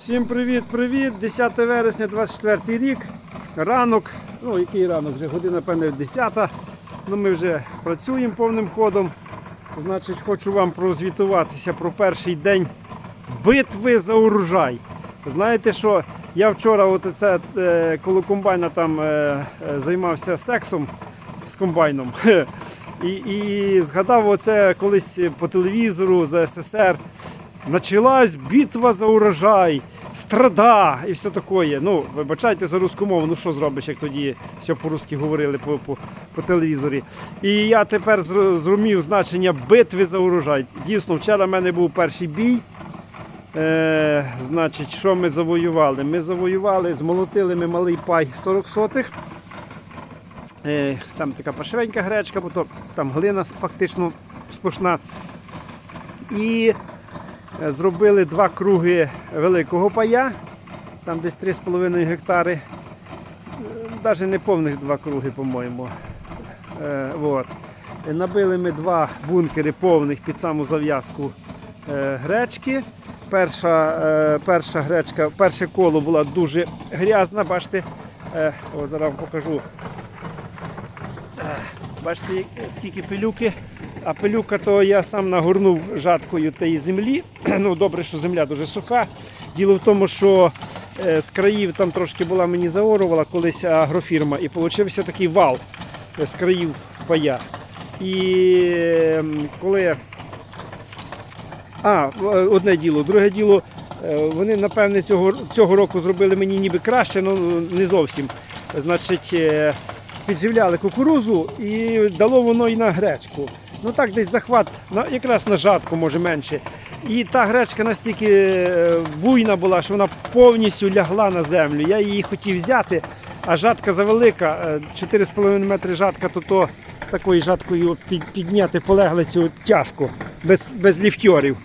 Всім привіт-привіт! 10 вересня 24 рік. Ранок, ну який ранок, вже година, певне, 10. Ну, ми вже працюємо повним ходом. Значить, хочу вам прозвітуватися про перший день битви за урожай. Знаєте що? Я вчора, от це, е, коло комбайна там е, е, займався сексом з комбайном. І, і згадав оце колись по телевізору за СССР. Началась битва за урожай, страда і все таке. Ну, вибачайте за русську мову, ну що зробиш, як тоді все по-русски говорили по, по, по телевізорі. І я тепер зрозумів значення битви за урожай. Дійсно, вчора в мене був перший бій. Е, значить, що ми завоювали? Ми завоювали, змолотили ми малий пай 40 сотих. Е, там така пашевенька гречка, бо то там глина фактично сплошна. І зробили два круги великого пая, там десь 3,5 гектари. Навіть не повних два круги, по-моєму. Е, вот. Е, Набили ми два бункери повних під саму зав'язку е, гречки. Перша, е, перша гречка, перше коло була дуже грязна, бачите. Е, о, зараз покажу. Бачите, скільки пилюки. А пилюка то я сам нагорнув жаткою тієї землі. Ну, добре, що земля дуже суха. Діло в тому, що е, з країв там трошки була мені заорувала колись агрофірма, і получився такий вал е, з країв пая. І ем, коли. А, е, одне діло. Друге діло, вони, напевне, цього, цього року зробили мені ніби краще, але не зовсім. Значить, підживляли кукурузу і дало воно і на гречку. Ну так, десь захват, якраз на жатку, може менше. І та гречка настільки е, буйна була, що вона повністю лягла на землю. Я її хотів взяти, а жатка завелика, е, 4,5 метри жатка, то то такою жаткою підняти полеглицю тяжко, без, без ліфтьорів.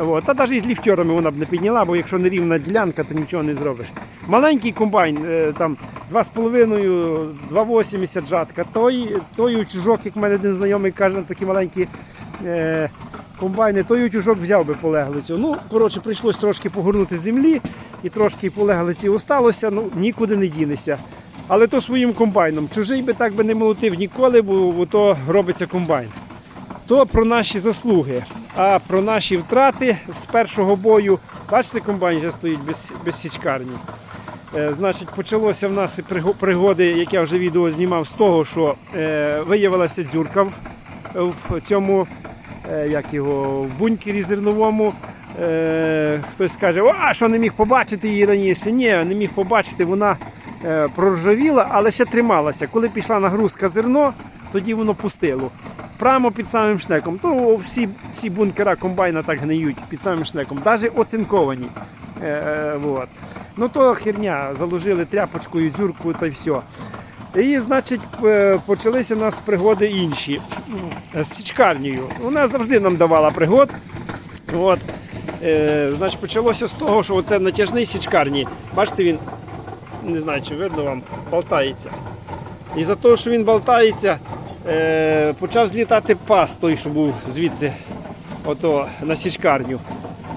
От. Та навіть із ліфтьорами вона б не підняла, бо якщо не рівна ділянка, то нічого не зробиш. Маленький комбайн, е, там 2,5, 2,80 жатка. Той, той утюжок, як в мене один знайомий каже, такі маленькі е, комбайни, той утюжок взяв би полеглицю. Ну, коротше, прийшлось трошки погорнути землі і трошки полеглиці осталося, ну нікуди не дінешся. Але то своїм комбайном. Чужий би так би не молотив ніколи, бо, бо то робиться комбайн то про наші заслуги. А про наші втрати з першого бою, бачите, комбайн вже стоїть без, без січкарні. Е, значить, почалося в нас пригоди, як я вже відео знімав, з того, що е, виявилася дзюрка в, цьому, е, як його, в бункері зерновому. Хтось каже, а що не міг побачити її раніше. Ні, не міг побачити, вона проржавіла, але ще трималася. Коли пішла нагрузка зерно, тоді воно пустило. Прямо під самим шнеком. То всі, всі бункера комбайна так гниють під самим шнеком, навіть оцинковані. Е, е, вот. Ну то херня, заложили тряпочкою, дзюрку та й все. І, значить, е, почалися у нас пригоди інші з січкарнею. Вона завжди нам давала пригод. От. Е, значить, почалося з того, що оце натяжний січкарні. Бачите, він, не знаю, чи видно вам, болтається. І за те, що він болтається, е, почав злітати пас той, що був звідси ото, на січкарню.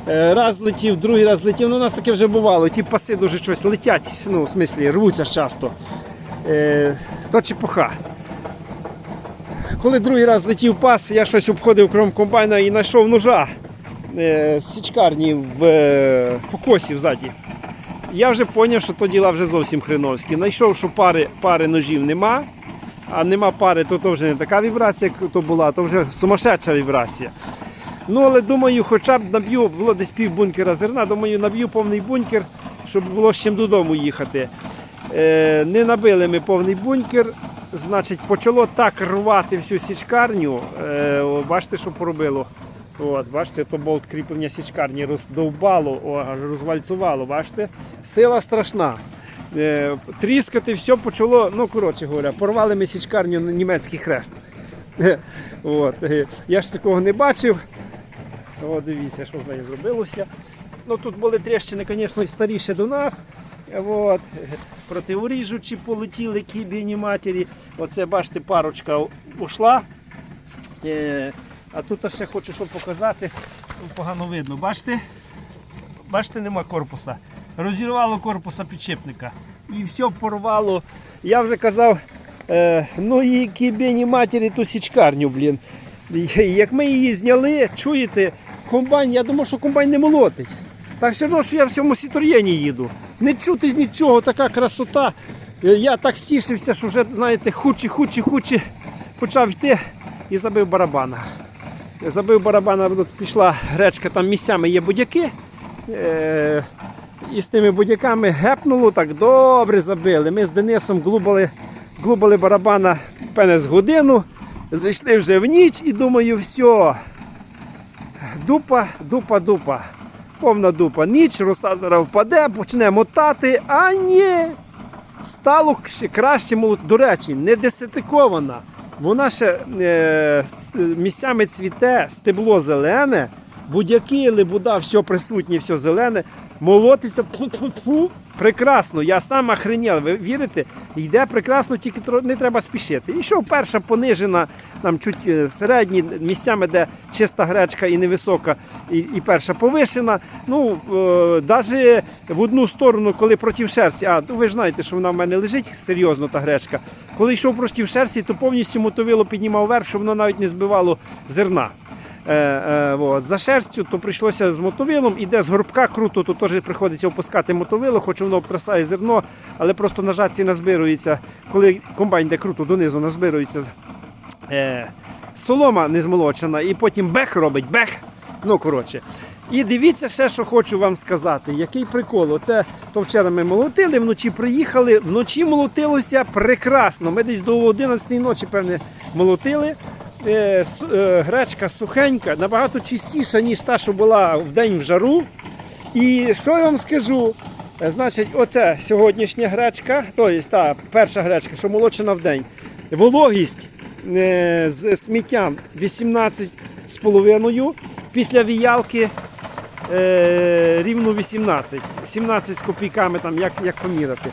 Е, раз летів, другий раз летів. Ну, у нас таке вже бувало. Ті паси дуже щось летять, ну, в смислі, рвуться часто. Е, то чепуха. Коли другий раз летів пас, я щось обходив кром комбайна і знайшов ножа е, з січкарні в е, покосі ззаді. Я вже зрозумів, що то діла вже зовсім хреновські. Знайшов, що пари, пари ножів нема, а нема пари, то, то вже не така вібрація, як то була, то вже сумасшедша вібрація. Ну, але думаю, хоча б наб'ю, було десь пів бункера зерна, думаю, наб'ю повний бункер, щоб було з чим додому їхати. Е, не набили ми повний бункер, значить, почало так рвати всю січкарню. Е, бачите, що поробило. От, бачите, то болт кріплення січкарні роздовбало, аж розвальцювало, бачите? Сила страшна. Е, тріскати все почало, ну коротше говоря, порвали ми січкарню на німецький хрест. От. е, Я ж такого не бачив. О, дивіться, що з нею зробилося. Ну, тут були тріщини, звісно, і старіші до нас. От. Противоріжучі полетіли кібіні матері. Оце, бачите, парочка ушла. Е, а тут ще хочу що показати. Ну, Погано видно. Бачите? Бачите, нема корпуса. розірвало корпуса підшипника. І все порвало. Я вже казав, е, ну і кібені матері ту січкарню, блін. Як ми її зняли, чуєте, комбайн, я думав, що комбайн не молотить. Так все одно, що я в цьому сітор'єні їду. Не чути нічого, така красота. Е, Я так стішився, що вже, знаєте, хучі, хучі, хучі почав йти і забив барабана. Забив барабана, пішла гречка, там місцями є будяки. Е, і з тими будяками гепнуло, так добре забили. Ми з Денисом глубали, глубали барабана певне з годину, зайшли вже в ніч і думаю, все. Дупа, дупа, дупа. Повна дупа. Ніч, роса впаде, почне мотати, а ні. Стало ще краще. До речі, не десятикована. Вона ще е, місцями цвіте, стебло зелене, будяки, лебуда, все присутнє, все зелене. Молотиться тьфу-тьфу-тьфу. прекрасно. Я сам охренів. Ви вірите? Йде прекрасно, тільки не треба спішити. І що перша понижена, там чуть е, середні, місцями, де чиста гречка і невисока, і, і перша повишена. Ну, е, навіть в одну сторону, коли проти шерсті, а ви ж знаєте, що вона в мене лежить серйозно, та гречка. Коли йшов проти шерсті, то повністю мотовило піднімав вверх, щоб воно навіть не збивало зерна. Е, е. За шерстю, то прийшлося з мотовилом, іде з горбка круто, то теж приходиться опускати мотовило, хоч воно обтрасає зерно, але просто на жатці назбирується, коли комбайн йде круто донизу, назбирується е, солома не змолочена, і потім бех робить, бех. Ну, коротше. І дивіться ще, що хочу вам сказати. Який прикол. Оце то вчора ми молотили, вночі приїхали, вночі молотилося прекрасно. Ми десь до 11 ночі, певне, молотили. Е, е, гречка сухенька, набагато чистіша, ніж та, що була в день в жару. І що я вам скажу? Е, Значить, оце сьогоднішня гречка, тобто та перша гречка, що молочена в день. Вологість з сміттям 18,5, після віялки рівно 18, 17 з копійками, там, як, як поміряти.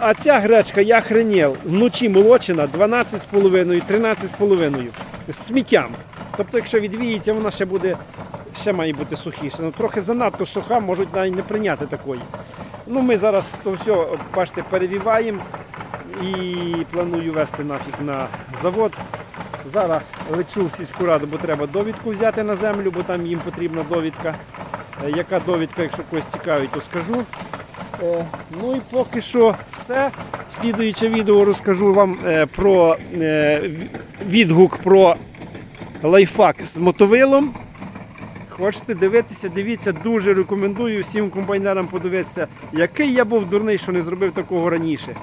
А ця гречка, я хренів, вночі молочена 12,5, 13,5 з сміттям. Тобто, якщо відвіється, вона ще буде, ще має бути сухіша. Ну, трохи занадто суха, можуть навіть не прийняти такої. Ну, ми зараз то все, бачите, перевіваємо і планую вести нафіг на завод. Зараз лечу в сільську раду, бо треба довідку взяти на землю, бо там їм потрібна довідка. Е, Яка довідка, якщо когось цікавить, то скажу. Е, Ну і поки що все. Слідуюче відео розкажу вам е, про відгук про лайфхак з мотовилом. Хочете дивитися, дивіться, дуже рекомендую всім комбайнерам подивитися, який я був дурний, що не зробив такого раніше.